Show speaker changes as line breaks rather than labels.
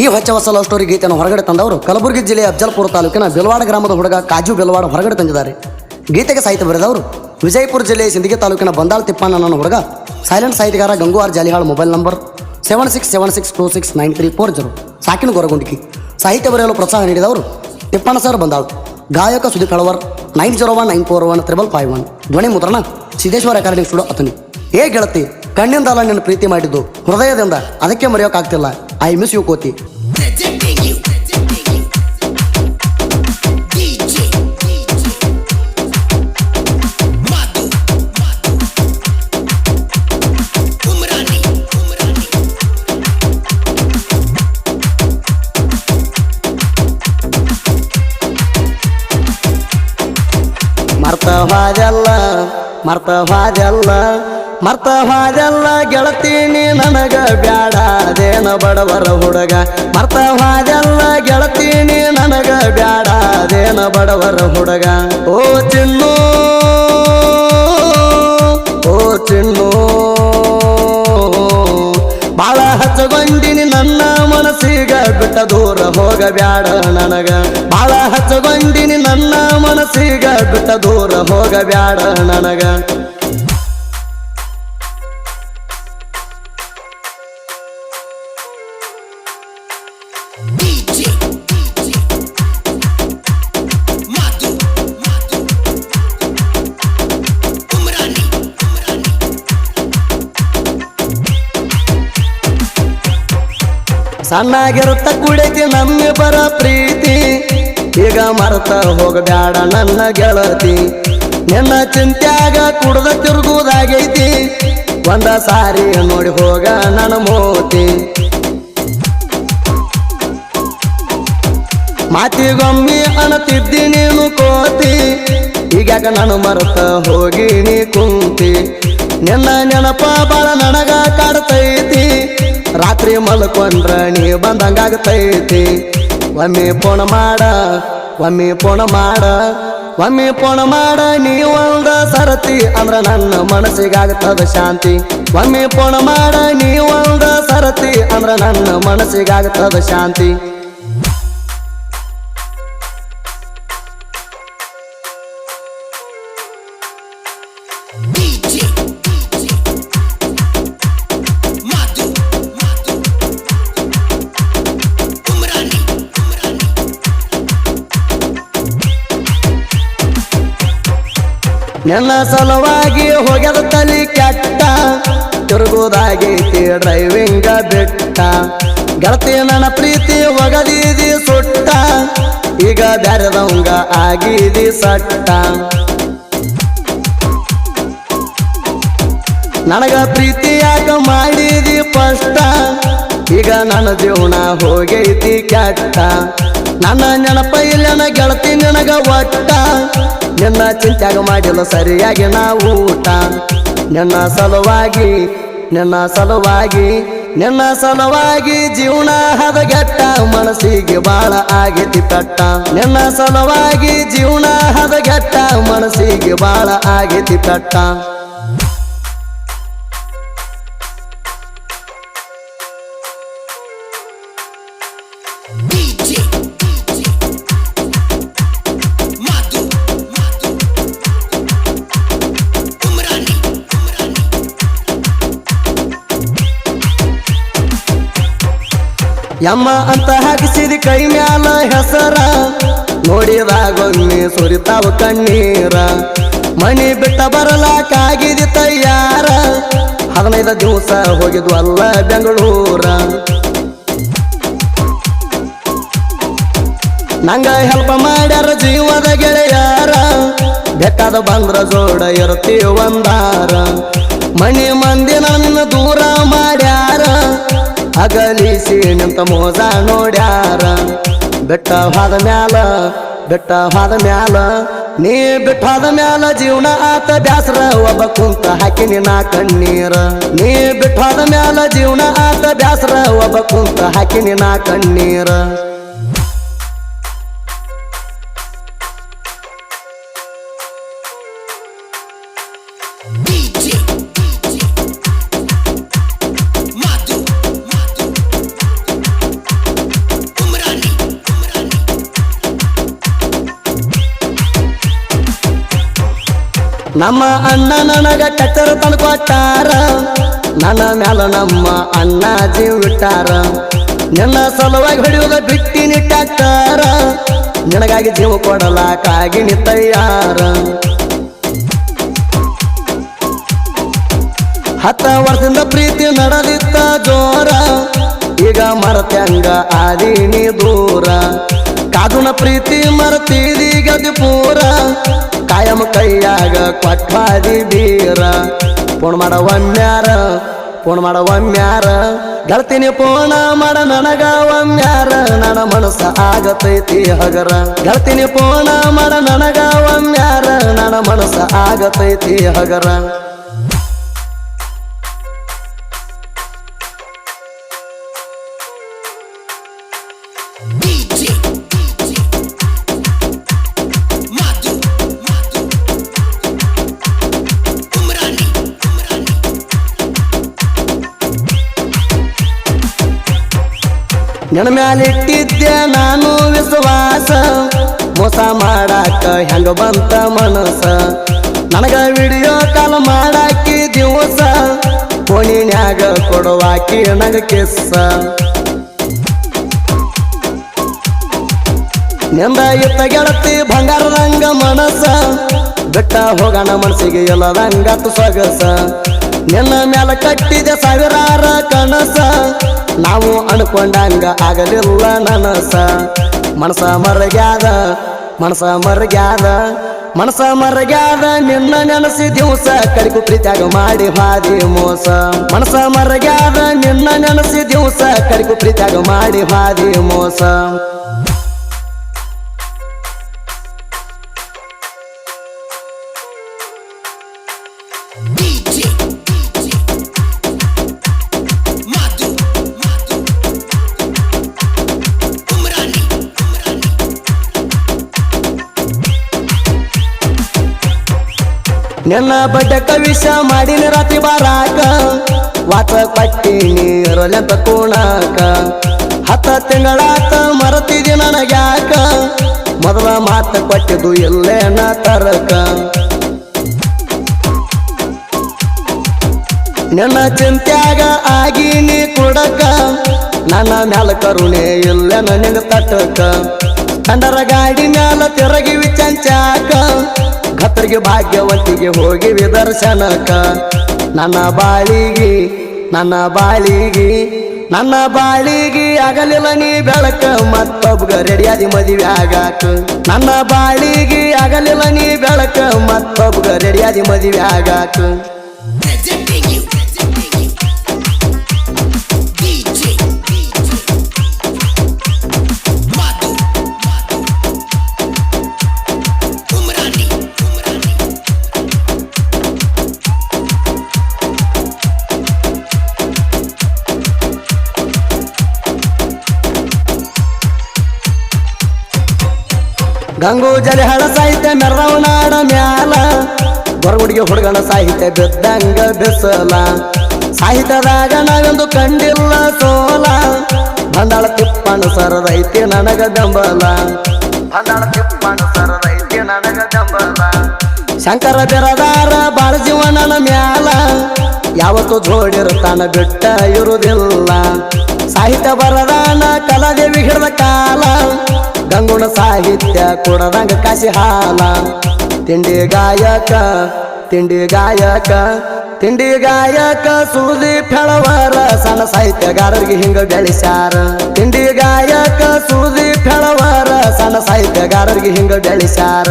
ಈ ಹೊಚ್ಚ ಹೊಸ love story ಗೀತೆಯನ್ನು ಹೊರಗಡೆ ತಂದವರು ಕಲಬುರಗಿ ಜಿಲ್ಲೆಯ ಅಫಜಲ್ಪುರ ತಾಲೂಕಿನ ಬೆಲ್ವಾಡ ಗ್ರಾಮದ ಹುಡುಗ ಕಾಜು ಬೆಲ್ವಾಡ ಹೊರಗಡೆ ತಂದಿದ್ದಾರೆ. ಗೀತೆಗೆ ಸಾಹಿತ್ಯ ಬರೆದವರು ವಿಜಯಪುರ ಜಿಲ್ಲೆಯ ಸಿಂದಗಿ ತಾಲೂಕಿನ ಬಂದಾಳ್ ತಿಪ್ಪಣ್ಣನ ಹುಡುಗ, silent ಸಾಹಿತ್ಯಗಾರ Ganguwar Jalihal mobile number seven six seven six two six nine three four zero. ಸಾಕಿನ ಗೊರಗುಂಡಿಕಿ. ಸಾಹಿತ್ಯ ಬರೆಯಲು ಪ್ರೋತ್ಸಾಹ ನೀಡಿದವರು ತಿಪ್ಪಣ್ಣ ಸರ್ ಬಂದಾಳ್. ಗಾಯಕ Sudeep Kalavar nine zero one nine four one triple five one. ಧ್ವನಿ ಮುದ್ರಣ ಸಿದ್ದೇಶ್ವರ ಅಕಾಡೆಮಿ ಸ್ಟುಡಿಯೋ ಅತನಿ ಏ ಗೆಳತಿ ಕಣ್ಣಿಂದಲ್ಲ ನಿನ್ನ ಪ್ರೀತಿ ಮಾಡಿದ್ದು, ಹೃದಯದಿಂದ ಅದಕ್ಕೆ ಮರೆಯೋಕ್ಕಾಗ್ತಿಲ್ಲ ಐ ಮಿಸ್ ಯು ಕೋತಿ
Presenting you, presenting you. DJ, DJ. Madhu, Madhu. Umrani, Umrani.
ಮರ್ತ ಹಾದೆಲ್ಲ ಮರ್ತ ಹಾದೆಲ್ಲ ಮರ್ತ ಹಾದೆಲ್ಲ ಗೆಳತೀನಿ ನನಗ ಬ್ಯಾಡ, ಅದೇನ ಬಡವರ ಹುಡುಗ. ಮರ್ತ ಹಾದೆಲ್ಲ ಗೆಳತೀನಿ ನನಗ ಬ್ಯಾಡ, ಅದೇನ ಬಡವರ ಹುಡುಗ. ಓ ಚಿನ್ನು ಓ ಚಿನ್ನು, ಬಾಳ ಹಚ್ಚಗೊಂಡಿನಿ ನನ್ನ ಮನಸ್ಸಿಗ, ಬಿಟ್ಟ ದೂರ ಹೋಗಬ್ಯಾಡ ನನಗ. ಬಾಳ ಹಚ್ಚಗೊಂಡಿನಿ ನನ್ನ ಮನಸ್ಸಿಗ, ಬಿಟ್ಟ ದೂರ ಹೋಗಬ್ಯಾಡ ನನಗ. ಸಣ್ಣಾಗಿರುತ್ತ ಕುಡಿತಿ ಬರ ಪ್ರೀತಿ. ಈಗ ಮರತ ಹೋಗಬ್ಯಾಡ ನನ್ನ ಗೆಳತಿ. ನಿನ್ನ ಚಿಂತ್ಯಾಗ ಕುಡ್ದ ತಿರುಗುವುದಾಗೈತಿ. ಒಂದ ಸಾರಿ ನೋಡಿ ಹೋಗ ನನ್ನ ಮೋತಿ. ಮಾತಿಗೊಮ್ಮಿ ಅಣತಿದ್ದಿ ನೀನು ಕೋತಿ. ಈಗಾಗ ನಾನು ಮರತ ಹೋಗಿ ನೀ ಕುಂತಿ. ನಿನ್ನ ನೆನಪ ಬಾಳ ನನಗ ಕಾಡ್ತೈತಿ. ರಾತ್ರಿ ಮಲ್ಕೊಂಡ್ರ ನೀ ಬಂದಂಗಾಗ್ತೈತಿ ಒಮ್ಮೆ ಪೋಣ ಮಾಡ, ಒಮ್ಮೆ ಪೋಣ ಮಾಡ, ಒಮ್ಮೆ ಪೋಣ ಮಾಡ, ನೀ ಒಂದ ಸರತಿ ಅಂದ್ರ ನನ್ನ ಮನಸ್ಸಿಗಾಗ್ತದ ಶಾಂತಿ. ಒಮ್ಮೆ ಪೋಣ ಮಾಡ, ನೀ ಒಂದ ಸರತಿ ಅಂದ್ರ ನನ್ನ ಮನಸ್ಸಿಗಾಗ್ತದ ಶಾಂತಿ. ನನ್ನ ಸಲುವಾಗಿ ಹೋಗ್ಯದ ತಲಿ ಕೆಟ್ಟ. ತಿರುಗುದಾಗೈತಿ ಡ್ರೈವಿಂಗ ಬಿಟ್ಟ. ಗೆಳತಿ ನನ್ನ ಪ್ರೀತಿ ಒಗದಿದಿ ಸುಟ್ಟ. ಈಗ ಬ್ಯಾರದವಂಗ ಆಗಿದಿ ಸಟ್ಟ. ನನಗ ಪ್ರೀತಿ ಯಾಕ ಮಾಡಿದಿ ಪಷ್ಟ. ಈಗ ನನ್ನ ಜೀವನ ಹೋಗೈತಿ ಕೆಟ್ಟ. ನನ್ನ ನೆನಪ ಇಲ್ಲನ ಗೆಳತಿ ನಿನಗ ಒಟ್ಟ? ನಿನ್ನ ಚಿಂತ್ಯಾಗ ಮಾಡಿಲ್ಲ ಸರಿಯಾಗಿ ನಾ ಊಟ. ನಿನ್ನ ಸಲುವಾಗಿ ನಿನ್ನ ಸಲುವಾಗಿ ನಿನ್ನ ಸಲುವಾಗಿ ಜೀವನ ಹದಗೆಟ್ಟ. ಮನಸ್ಸಿಗೆ ಬಾಳ ಆಗೇತಿ ಪೆಟ್ಟ. ನಿನ್ನ ಸಲುವಾಗಿ ಜೀವನ ಹದಗೆಟ್ಟ. ಮನಸ್ಸಿಗೆ ಬಾಳ ಆಗೇತಿ ಪೆಟ್ಟ. ಯಮ್ಮ ಅಂತ ಹಾಕಿಸಿದ ಕೈ ಮ್ಯಾಲ ಹೆಸರ. ನೋಡಿದಾಗೊಮ್ಮೆ ಸುರಿತಾವ ಕಣ್ಣೀರ. ಮಣಿ ಬಿಟ್ಟ ಬರಲಾಕಾಗಿದಿ ತಯ್ಯಾರ ಹದಿನೈದು ದಿವಸ ಹೋಗಿದ್ವು ಅಲ್ಲ ಬೆಂಗಳೂರ. ನಂಗ ಹೆಲ್ಪ್ ಮಾಡ್ಯಾರ ಜೀವದ ಗೆಳೆಯಾರ. ಬೆಟ್ಟದ ಬಂದ್ರ ಜೋಡ ಇರ್ತೀವಿ ಒಂದಾರ ಮಣಿ ಮಂದಿ ನನ್ನ ದೂರ ಮಾಡ್ಯಾರ. ಅಗಲಿಸಿ ನಿಂತ ಮೋಸ ನೋಡ್ಯಾರ. ಬೆಟ್ಟ ಹಾದ ಮ್ಯಾಲ, ಬೆಟ್ಟ ಹಾದ ಮ್ಯಾಲ. ನೀ ಬಿಟ್ಟಾದ ಮ್ಯಾಲ ಜೀವನ ಆತ ಬ್ಯಾಸರ, ಒಬ್ಬ ಕುಂತ ಹಾಕಿನಿ ನಾ ಕಣ್ಣೀರ. ನೀ ಬಿಟ್ಟಾದ ಮ್ಯಾಲ ಜೀವನ ಆತ ಬ್ಯಾಸರ, ಒಬ್ಬ ಕುಂತ ಹಾಕಿನಿ ನಾ ಕಣ್ಣೀರ. ನಮ್ಮ ಅಣ್ಣ ನನಗ ಕಚ್ಚರ ತಂದ್ಕೊಟ್ಟಾರ ನನ್ನ ಮ್ಯಾಲ ನಮ್ಮ ಅಣ್ಣ ಜೀವ ನನ್ನ ಸಲುವಾಗಿ ಹೊಡೆಯುವುದ ಬಿಟ್ಟಿ ನಿಟ್ಟಾಕ್ತಾರ. ನಿನಗಾಗಿ ಜೀವ ಕೊಡಲಾಕಾಗಿ ನಿತ್ತಯ್ಯಾರ. ಹತ್ತ ವರ್ಷದಿಂದ ಪ್ರೀತಿ ನಡೆದಿತ್ತ ಜೋರ. ಈಗ ಮರತ್ಯಂಗ ಆದೀನಿ ದೂರ. ಕಾದುನ ಪ್ರೀತಿ ಮರತೀದಿ ಗದಿ ಪೂರ ಕಾಯಂ ಕೈಯಾಗ ಕೊಟ್ಟಾದಿ ಬೀರ. ಪೋಣ ಮಾಡ ಒಮ್ಮ್ಯಾರ ಪೋಣ ಮಾಡ ಒಮ್ಮ್ಯಾರ ಗೆಳ್ತೀನಿ ಪೋಣ ಮಾಡ ನನಗ ಒಮ್ಮ್ಯಾರ ನನ್ನ ಮನಸ್ಸ ಆಗತೈತಿ ಹಗರ. ಗೆಳ್ತೀನಿ ಪೋಣ ಮಾಡ ನನಗ ಒಮ್ಮ್ಯಾರ ನನ್ನ ಮನಸ್ಸ ಆಗತೈತಿ ಹಗರ. ನಿನ್ನ ಮ್ಯಾಲಿಟ್ಟಿದ್ದೆ ನಾನು ವಿಶ್ವಾಸ. ಮೋಸ ಮಾಡಾಕ ಹೆಂಗ ಬಂತ ಮನಸ ನನಗ ವಿಡಿಯೋ ಕಾಲ್ ಮಾಡಾಕಿ ದಿವಸ. ಕೋಣಿನ್ಯಾಗ ಕೊಡುವಾಕಿ ನನಗ ಕಿಸ್ಸ. ನಿಂದ ಇತ್ತ ಗೆಳತಿ ಬಂಗಾರದಂಗ ಮನಸ್ಸ. ಬಿಟ್ಟ ಹೋಗೋಣ ಮನಸ್ಸಿಗೆ ರಂಗ ಸೊಗಸ. ನಿನ್ನ ಮ್ಯಾಲ ಕಟ್ಟಿದೆ ಸಾವಿರಾರ ಕನಸ. ನಾವು ಅನ್ಕೊಂಡಂಗ ಆಗಲಿಲ್ಲ ನನಸ. ಮನಸ ಮರಗ್ಯಾದ ಮನಸ ಮರಗ್ಯಾದ ಮನಸ ಮರಗ್ಯಾದ, ನಿನ್ನ ನೆನಸಿ ದಿವಸ ಕಡಿಕು ಪ್ರೀತ್ಯಾಗ ಮಾಡಿ ಹಾದಿ ಮೋಸ. ಮನಸ ಮರಗ್ಯಾದ, ನಿನ್ನ ನೆನಸಿ ದಿವಸ ಕಡಿಕು ಪ್ರೀತ್ಯಾಗ ಮಾಡಿ ಹಾದಿ ಮೋಸ. ನಿನ್ನ ಬಡ್ಡ ಕವಿಷ ಮಾಡಿನ ರಾತ್ರಿ ಬಾರಾಕ. ವಾತ ಪಟ್ಟಿನಿ ರೊಲೆಂತ ಕೋಣಾಕ. ಹತ್ತ ತಿಂಗಳಾತ ಮರತಿದಿ ನನಗ್ಯಾಕ. ಮೊದಲ ಮಾತ ಕೊಟ್ಟಿದ್ದು ಇಲ್ಲೇನ ತರಕ. ನಿನ್ನ ಚಿಂತ್ಯಾಗ ನೀ ಕೊಡಕ. ನನ್ನ ಮ್ಯಾಲ ಕರುಣೆ ಇಲ್ಲೇನ ನನಗೆ ತಟ್ಟಕ. ಕಂಡರ ಗಾಡಿ ಮ್ಯಾಲ ತೆರಗಿವಿ ಚಂಚಾಕ ಗತ್ತರಿಗೆ ಭಾಗ್ಯವಂತಿಗೆ ಹೋಗಿ ವಿದರ್ಶನಕ. ನನ್ನ ಬಾಳಿಗೆ ನನ್ನ ಬಾಳಿಗೆ ನನ್ನ ಬಾಳಿಗೆ ಆಗಲಿಲ್ಲ ನೀ ಬೆಳಕ. ಮತ್ತೊಬ್ಬ ರೆಡಿಯಾದಿ ಮದುವೆ ಆಗಾಕ. ನನ್ನ ಬಾಳಿಗೆ ಆಗಲಿಲ್ಲ ನೀ ಬೆಳಕ. ಮತ್ತೊಬ್ಬ ರೆಡಿಯಾದಿ ಮದುವೆ ಆಗಾಕ. ಗಂಗು ಜಲಿ ಹಳ ಸಾಹಿತ್ಯ ಮೆರವನಾಡ ಮ್ಯಾಲ. ಬರಗುಡಿಗೆ ಹುಡುಗನ ಸಾಹಿತ್ಯ ಬಿದ್ದಂಗ ಬಿಸಲ. ಸಾಹಿತ್ಯದಾಗ ನಾವೊಂದು ಕಂಡಿಲ್ಲ ಸೋಲ. ಬಂದಾಳ ತಿಪ್ಪಣ ಸರದೈತಿ ನನಗ ಬೆಂಬಲ. ಬಂದಾಳ ತಿಪ್ಪಣ ಸರದೈತಿ ನನಗ ಬೆಂಬಲ. ಶಂಕರ ಬೆರದಾರ ಬಾಳ ಜೀವನನ ಮ್ಯಾಲ. ಯಾವತ್ತು ಜೋಡಿರ್ತಾನ ಬಿಟ್ಟ ಇರುವುದಿಲ್ಲ ಸಾಹಿತ್ಯ ಬರದಾನ, ಕಲಾದೇವಿ ಹಿಡಿದ ಕಾಲ. ಗಂಗುಣ ಸಾಹಿತ್ಯ ಕೊಡದಂಗ ಕಾಸಿ ಹಾಲ. ತಿಂಡಿ ಗಾಯಕ ತಿಂಡಿ ಗಾಯಕ ತಿಂಡಿ ಗಾಯಕ ಸುಳಿ ಫೆಳವರ. ಸಣ್ಣ ಸಾಹಿತ್ಯಗಾರರಿಗೆ ಹಿಂಗ ಬೆಳೆಸ್ಯಾರ. ತಿಂಡಿ ಗಾಯಕ ಸುಳಿ ಫೆಳವರ. ಸಣ್ಣ ಸಾಹಿತ್ಯಗಾರರಿಗೆ ಹಿಂಗ ಬೆಳೆಸ್ಯಾರ.